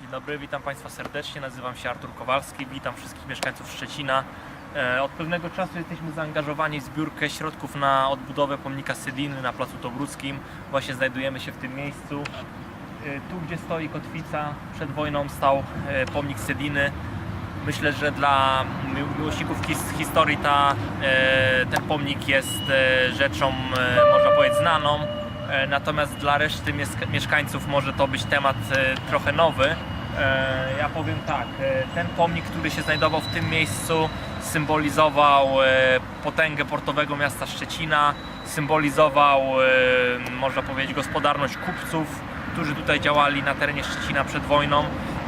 Dzień dobry, witam Państwa serdecznie. Nazywam się Artur Kowalski. Witam wszystkich mieszkańców Szczecina. E, Od pewnego czasu jesteśmy zaangażowani w zbiórkę środków na odbudowę pomnika Sydiny na Placu Tobruckim. Właśnie znajdujemy się w tym miejscu. E, Tu, gdzie stoi kotwica, przed wojną stał e, pomnik Sediny. Myślę, że dla mi- miłośników his- historii ta, ten pomnik jest rzeczą, można powiedzieć, znaną. E, Natomiast dla reszty mies- mieszkańców może to być temat e, trochę nowy. E, Ja powiem tak, ten pomnik, który się znajdował w tym miejscu, symbolizował potęgę portowego miasta Szczecina, symbolizował, można powiedzieć, gospodarność kupców, którzy tutaj działali na terenie Szczecina przed wojną.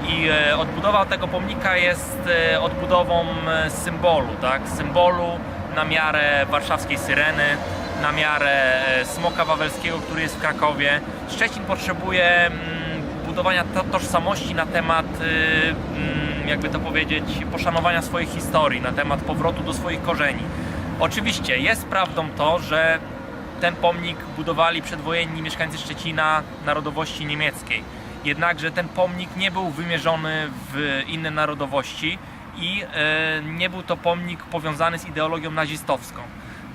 I odbudowa tego pomnika jest odbudową symbolu, tak? Symbolu na miarę warszawskiej Syreny, na miarę e, Smoka Wawelskiego, który jest w Krakowie. Szczecin potrzebuje mm, budowania to, tożsamości na temat, y, mm, jakby to powiedzieć, poszanowania swojej historii, na temat powrotu do swoich korzeni. Oczywiście jest prawdą to, że ten pomnik budowali przedwojenni mieszkańcy Szczecina narodowości niemieckiej. Jednakże ten pomnik nie był wymierzony w inne narodowości i e, nie był to pomnik powiązany z ideologią nazistowską.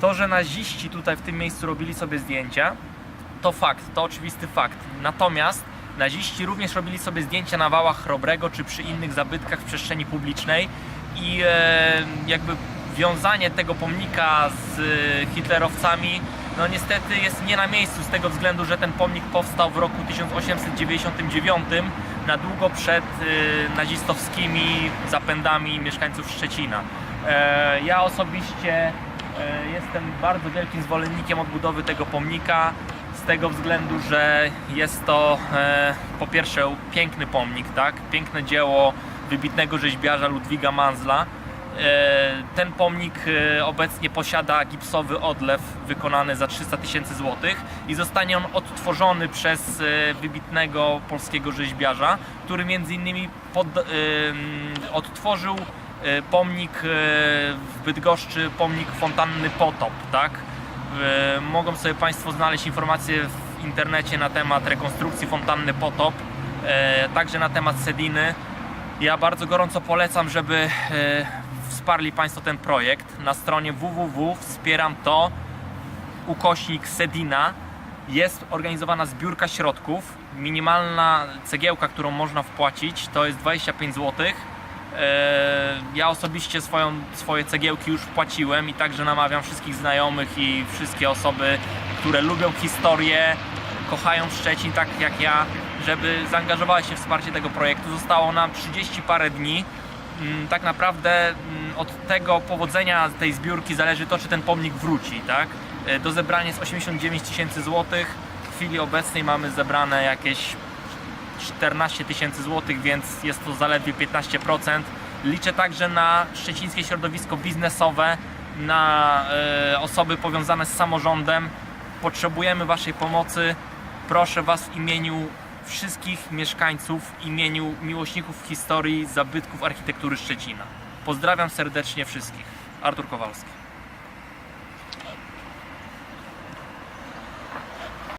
To, że naziści tutaj w tym miejscu robili sobie zdjęcia, to fakt, to oczywisty fakt. Natomiast naziści również robili sobie zdjęcia na wałach Chrobrego czy przy innych zabytkach w przestrzeni publicznej i e, jakby wiązanie tego pomnika z e, hitlerowcami no niestety jest nie na miejscu z tego względu, że ten pomnik powstał w roku 1899 na długo przed e, nazistowskimi zapędami mieszkańców Szczecina. E, ja osobiście jestem bardzo wielkim zwolennikiem odbudowy tego pomnika z tego względu, że jest to e, po pierwsze piękny pomnik, tak? Piękne dzieło wybitnego rzeźbiarza Ludwiga Manzla. E, Ten pomnik e, obecnie posiada gipsowy odlew wykonany za 300 tysięcy złotych i zostanie on odtworzony przez e, wybitnego polskiego rzeźbiarza, który między innymi pod, e, odtworzył e, pomnik e, w Bydgoszczy, pomnik fontanny Potop, tak? E, Mogą sobie Państwo znaleźć informacje w internecie na temat rekonstrukcji fontanny Potop, e, także na temat Sediny. Ja bardzo gorąco polecam, żeby e, wsparli Państwo ten projekt. Na stronie www.wspieram to ukośnik Sedina jest organizowana zbiórka środków. Minimalna cegiełka, którą można wpłacić, to jest 25 zł. Ja osobiście swoją, swoje cegiełki już wpłaciłem i także namawiam wszystkich znajomych i wszystkie osoby, które lubią historię, kochają Szczecin tak jak ja, żeby zaangażowały się w wsparcie tego projektu. Zostało nam 30 parę dni. Mm, Tak naprawdę mm, od tego powodzenia tej zbiórki zależy to, czy ten pomnik wróci, tak? E, Do zebrania jest 89 tysięcy złotych. W chwili obecnej mamy zebrane jakieś 14 tysięcy złotych, więc jest to zaledwie 15%. Liczę także na szczecińskie środowisko biznesowe, na e, osoby powiązane z samorządem. Potrzebujemy Waszej pomocy. Proszę Was w imieniu wszystkich mieszkańców, w imieniu miłośników historii, zabytków architektury Szczecina. Pozdrawiam serdecznie wszystkich. Artur Kowalski.